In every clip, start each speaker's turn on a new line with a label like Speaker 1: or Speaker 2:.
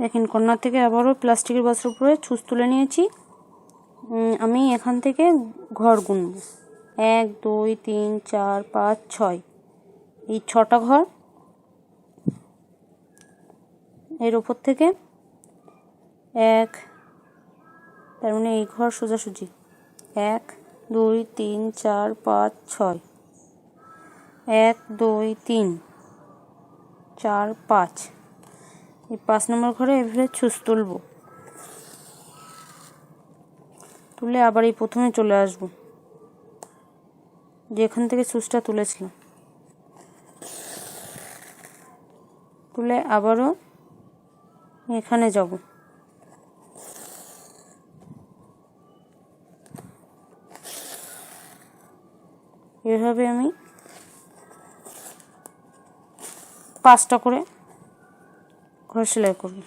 Speaker 1: দেখেন কর্নার থেকে আবারও প্লাস্টিকের বস্তার উপরে ছুঁচ তুলে নিয়েছি। আমি এখান থেকে ঘর গুনব। এক, দুই, তিন, চার, পাঁচ, ছয়। এই ছটা ঘর এর ওপর থেকে এক, তার মানে এই ঘর সোজাসুজি। এক, দুই, তিন, চার, পাঁচ, ছয়। এক, দুই, তিন, চার, পাঁচ। এই পাঁচ নম্বর ঘরে এভাবে ছুঁচ তুলব। তুলে আবার এই প্রথমে চলে আসব। যেখান থেকে ছুঁচটা তুলেছিলাম। তুলে আবারও এখানে যাব। এভাবে আমি পাঁচটা করে ঘর সেলাই করব।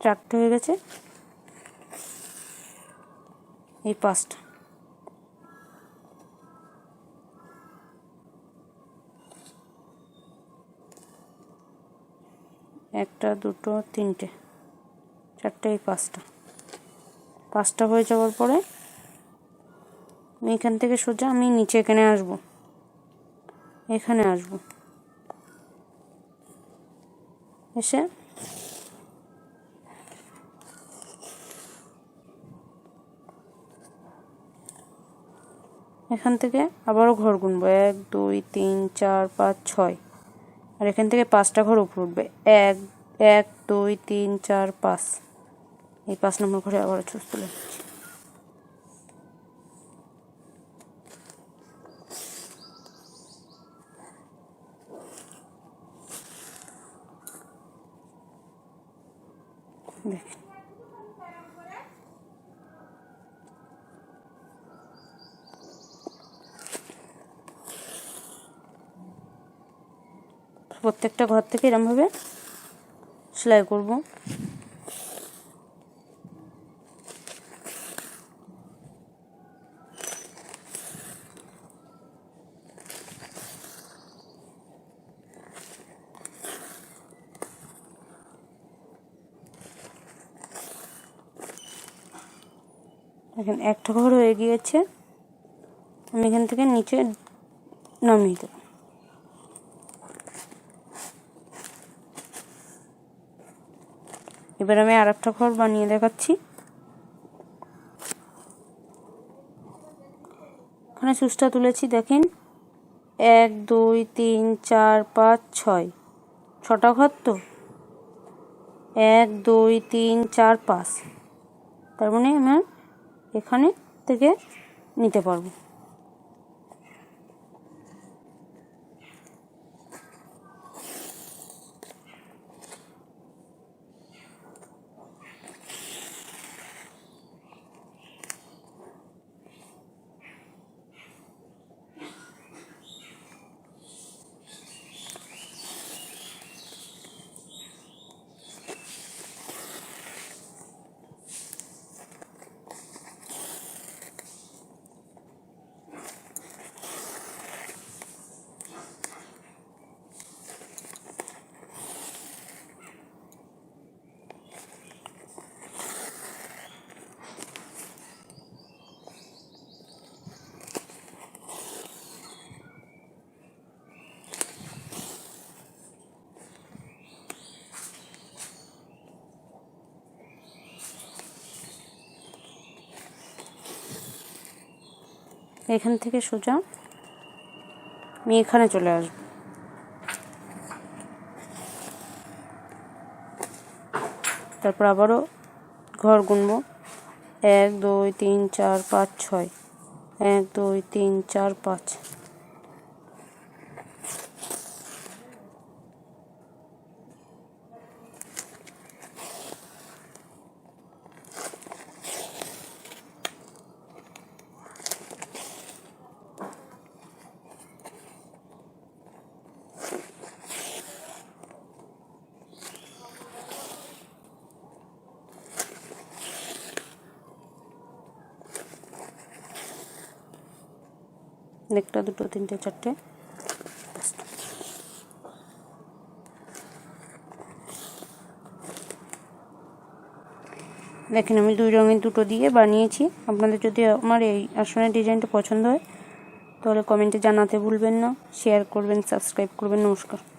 Speaker 1: চারটে হয়ে গেছে এই পাঁচটা। একটা দুটো তিনটে চারটে এই পাঁচটা। পাঁচটা হয়ে যাওয়ার পরে এখান থেকে সোজা আমি নিচে এখানে আসব। এখানে আসব। এসে এখান থেকে আবারও ঘর গুনবো। এক, দুই, তিন, চার, পাঁচ, ছয়। আর এখান থেকে পাঁচটা ঘর উপরে উঠবে। এক এক, দুই, তিন, চার, পাঁচ। এই পাঁচ নম্বর ঘরে আবার চুজ তুলে প্রত্যেকটা ঘর থেকে এরমভাবে সেলাই করব। দেখেন একটা ঘর হয়ে গিয়েছে। আমি এখান থেকে নিচে নামিয়ে দেবো। এবার আমি আর একটা ঘর বানিয়ে দেখাচ্ছি। এখানে সুচটা তুলেছি, দেখেন। এক, দুই, তিন, চার, পাঁচ, ছয়। ছটা ঘর তো? এক, দুই, তিন, চার, পাঁচ। তার মানে আমার এখানে থেকে নিতে পারব। এখান থেকে সোজা আমি এখানে চলে আসব। তারপর আবারও ঘর গুনবো। এক, দুই, তিন, চার, পাঁচ, ছয়। এক, দুই, তিন, চার, পাঁচ। একটা দুটো, তিনটে, চারটে। দেখেন, আমি দুই রঙের দুটো দিয়ে বানিয়েছি। আপনাদের যদি আমার এই আসনের ডিজাইনটা পছন্দ হয়, তাহলে কমেন্টে জানাতে ভুলবেন না। শেয়ার করবেন, সাবস্ক্রাইব করবেন, নমস্কার।